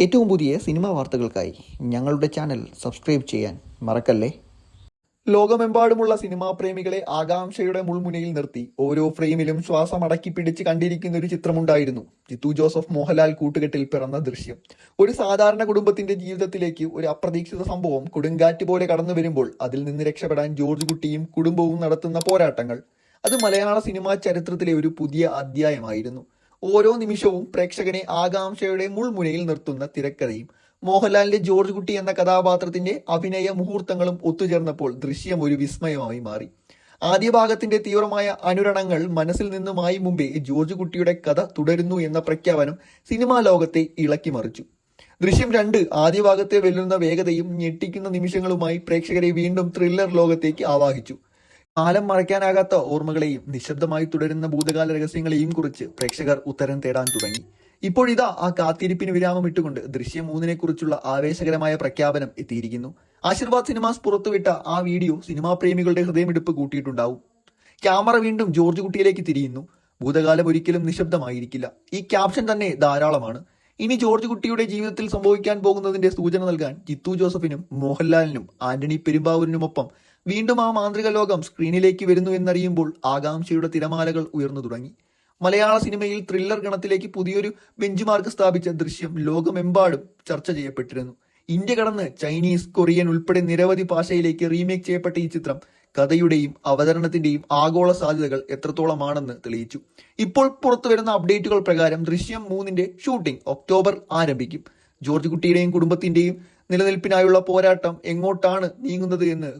ഏറ്റവും പുതിയ സിനിമാ വാർത്തകൾക്കായി ഞങ്ങളുടെ ചാനൽ സബ്സ്ക്രൈബ് ചെയ്യാൻ മറക്കല്ലേ? ലോകമെമ്പാടുമുള്ള സിനിമാ പ്രേമികളെ ആകാംക്ഷയുടെ മുൾമുനയിൽ നിർത്തി ഓരോ ഫ്രെയിമിലും ശ്വാസം അടക്കി പിടിച്ച് കണ്ടിരിക്കുന്ന ഒരു ചിത്രമുണ്ടായിരുന്നു. ജിത്തു ജോസഫ് മോഹൻലാൽ കൂട്ടുകെട്ടിൽ പിറന്ന ദൃശ്യം. ഒരു സാധാരണ കുടുംബത്തിന്റെ ജീവിതത്തിലേക്ക് ഒരു അപ്രതീക്ഷിത സംഭവം കൊടുങ്കാറ്റ് പോലെ കടന്നു വരുമ്പോൾ അതിൽ നിന്ന് രക്ഷപ്പെടാൻ ജോർജ് കുട്ടിയും കുടുംബവും നടത്തുന്ന പോരാട്ടങ്ങൾ. അത് മലയാള സിനിമാ ചരിത്രത്തിലെ ഒരു പുതിയ അധ്യായമായിരുന്നു. ഓരോ നിമിഷവും പ്രേക്ഷകനെ ആകാംക്ഷയുടെ മുൾമുനയിൽ നിർത്തുന്ന തിരക്കഥയും. മോഹൻലാലിന്റെ ജോർജ് കുട്ടി എന്ന കഥാപാത്രത്തിന്റെ അഭിനയ മുഹൂർത്തങ്ങളും ഒത്തുചേർന്നപ്പോൾ ദൃശ്യം ഒരു വിസ്മയമായി മാറി. ആദ്യ ഭാഗത്തിന്റെ തീവ്രമായ അനുരണങ്ങൾ മനസ്സിൽ നിന്നുമായി മുമ്പേ ജോർജ് കുട്ടിയുടെ കഥ തുടരുന്നു എന്ന പ്രഖ്യാപനം സിനിമാ ലോകത്തെ ഇളക്കി മറിച്ചു. ദൃശ്യം രണ്ട് ആദ്യ ഭാഗത്തെ വെല്ലുന്ന വേഗതയും ഞെട്ടിക്കുന്ന നിമിഷങ്ങളുമായി പ്രേക്ഷകരെ വീണ്ടും ത്രില്ലർ ലോകത്തേക്ക് ആവാഹിച്ചു. കാലം മറയ്ക്കാനാകാത്ത ഓർമ്മകളെയും നിശബ്ദമായി തുടരുന്ന ഭൂതകാല രഹസ്യങ്ങളെയും കുറിച്ച് പ്രേക്ഷകർ ഉത്തരം തേടാൻ തുടങ്ങി. ഇപ്പോഴിതാ ആ കാത്തിരിപ്പിന് വിരാമം ഇട്ടുകൊണ്ട് ദൃശ്യം മൂന്നിനെ കുറിച്ചുള്ള ആവേശകരമായ പ്രഖ്യാപനം എത്തിയിരിക്കുന്നു. ആശീർവാദ് സിനിമാസ് പുറത്തുവിട്ട ആ വീഡിയോ സിനിമാ പ്രേമികളുടെ ഹൃദയമെടുപ്പ് കൂട്ടിയിട്ടുണ്ടാവും. ക്യാമറ വീണ്ടും ജോർജ് കുട്ടിയിലേക്ക് തിരിയുന്നു. ഭൂതകാലം ഒരിക്കലും നിശബ്ദമായിരിക്കില്ല. ഈ ക്യാപ്ഷൻ തന്നെ ധാരാളമാണ്. ഇനി ജോർജ് കുട്ടിയുടെ ജീവിതത്തിൽ സംഭവിക്കാൻ പോകുന്നതിന്റെ സൂചന നൽകാൻ ജിത്തു ജോസഫിനും മോഹൻലാലിനും ആന്റണി പെരുമ്പാവൂരിനുമൊപ്പം വീണ്ടും ആ മാന്ത്രിക ലോകം സ്ക്രീനിലേക്ക് വരുന്നു എന്നറിയുമ്പോൾ ആകാംക്ഷയുടെ തിരമാലകൾ ഉയർന്നു തുടങ്ങി. മലയാള സിനിമയിൽ ത്രില്ലർ ഗണത്തിലേക്ക് പുതിയൊരു ബെഞ്ച് മാർക്ക് സ്ഥാപിച്ച ദൃശ്യം ലോകമെമ്പാടും ചർച്ച ചെയ്യപ്പെട്ടിരുന്നു. ഇന്ത്യ കടന്ന് ചൈനീസ് കൊറിയൻ ഉൾപ്പെടെ നിരവധി ഭാഷയിലേക്ക് റീമേക്ക് ചെയ്യപ്പെട്ട ഈ ചിത്രം കഥയുടെയും അവതരണത്തിന്റെയും ആഗോള സാധ്യതകൾ എത്രത്തോളമാണെന്ന് തെളിയിച്ചു. ഇപ്പോൾ പുറത്തു വരുന്ന അപ്ഡേറ്റുകൾ പ്രകാരം ദൃശ്യം മൂന്നിന്റെ ഷൂട്ടിംഗ് ഒക്ടോബർ ആരംഭിക്കും. ജോർജ് കുട്ടിയുടെയും കുടുംബത്തിന്റെയും നിലനിൽപ്പിനായുള്ള പോരാട്ടം എങ്ങോട്ടാണ് നീങ്ങുന്നത് എന്ന്